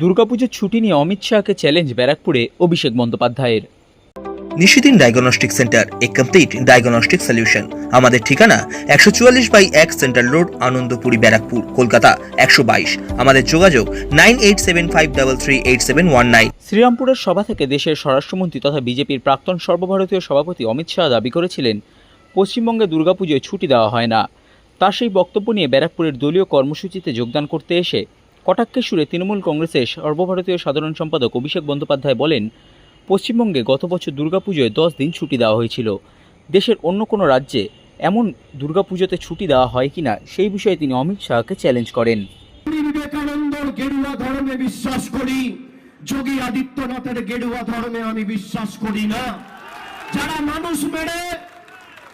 দুর্গাপুজোর ছুটি নিয়ে অমিত শাহকে চ্যালেঞ্জ ব্যারাকপুরে অভিষেক বন্দ্যোপাধ্যায়ের। নিশিদিন ডায়াগনস্টিক সেন্টার এ কমপ্লিট ডায়াগনস্টিক সলিউশন আমাদের ঠিকানা একশো চুয়াল্লিশ বাই এক সেন্ট্রাল রোড আনন্দপুরি ব্যারাকপুর কলকাতা একশো বাইশ। আমাদের যোগাযোগ nine eight seven five double three eight seven one nine. শ্রীরামপুরের সভা থেকে দেশের স্বরাষ্ট্রমন্ত্রী তথা বিজেপির প্রাক্তন সর্বভারতীয় সভাপতি অমিত শাহ দাবি করেছিলেন পশ্চিমবঙ্গে দুর্গাপুজোয় ছুটি দেওয়া হয় না। তার সেই বক্তব্য নিয়ে ব্যারাকপুরের দলীয় কর্মসূচিতে যোগদান করতে এসে কটাক্ষের সুরে তৃণমূল কংগ্রেসের সর্বভারতীয় সাধারণ সম্পাদক অভিষেক বন্দ্যোপাধ্যায় বলেন, পশ্চিমবঙ্গে গত বছর দুর্গাপুজোয় দশ দিন ছুটি দেওয়া হয়েছিল। দেশের অন্য কোনো রাজ্যে এমন দুর্গাপুজোতে ছুটি দেওয়া হয় কিনা সেই বিষয়ে তিনি অমিত শাহকে চ্যালেঞ্জ করেন। বিবেকানন্দর গেরুয়া ধর্মে বিশ্বাস করি, যোগী আদিত্যনাথের গেরুয়া ধর্মে আমি বিশ্বাস করি না। যারা মানুষ মেরে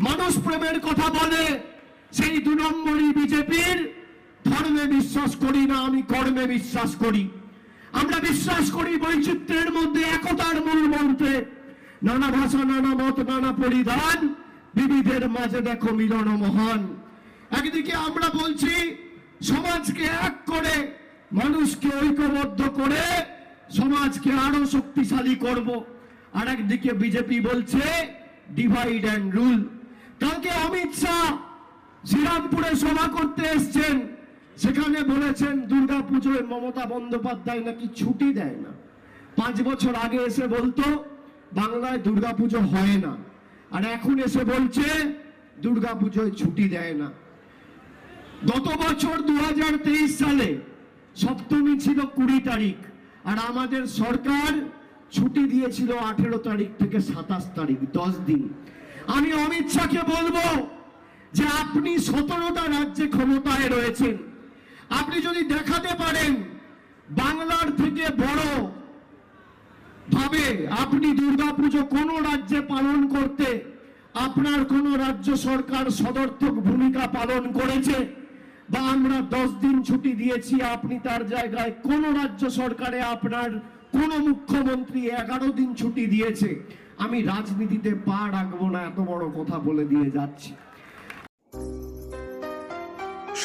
মানুষ প্রেমের কথা বলে, সেই দু নম্বরই বিজেপির। ধর্মে বিশ্বাস করি না, আমি কর্মে বিশ্বাস করি। আমরা বিশ্বাস করি বৈচিত্র্যের মধ্যে, একতার মূল মন্ত্রে। নানা ভাষা, নানা মত, নানা পরিধান, বিবিধের মাঝে দেখো মিলন মহান। একদিকে আমরা বলছি, সমাজকে এক করে, মানুষকে ঐক্যবদ্ধ করে, সমাজকে আরও শক্তিশালী করব। আর একদিকে বিজেপি বলছে ডিভাইড অ্যান্ড রুল কালকে অমিত শাহ শ্রীরামপুরে সভা করতে এসছেন। সেখানে বলেছেন দুর্গা পুজোয় মমতা বন্দ্যোপাধ্যায় নাকি ছুটি দেয় না। পাঁচ বছর আগে এসে বলতো, বাংলায় দুর্গা পুজো হয় না। আর এখন এসে বলছে দুর্গা পুজোয় ছুটি দেয় না। গত বছর দু হাজার তেইশ সালে সপ্তমী ছিল কুড়ি তারিখ, আর আমাদের সরকার ছুটি দিয়েছিল আঠেরো তারিখ থেকে সাতাশ তারিখ, দশ দিন। আমি অমিত শাহকে বলব যে, আপনি সতেরোটা রাজ্যে ক্ষমতায় রয়েছেন। আপনি যদি দেখাতে পারেন বাংলার থেকে বড় ভাবে আপনি দুর্গাপুজো কোন রাজ্যে পালন করতে, আপনার কোন রাজ্য সরকার সদর্থক ভূমিকা পালন করেছে বা আমরা দশ দিন ছুটি দিয়েছি, আপনি তার জায়গায় কোন রাজ্য সরকারে আপনার কোন মুখ্যমন্ত্রী এগারো দিন ছুটি দিয়েছে, আমি রাজনীতিতে পা রাখব না, এত বড় কথা বলে দিয়ে যাচ্ছি।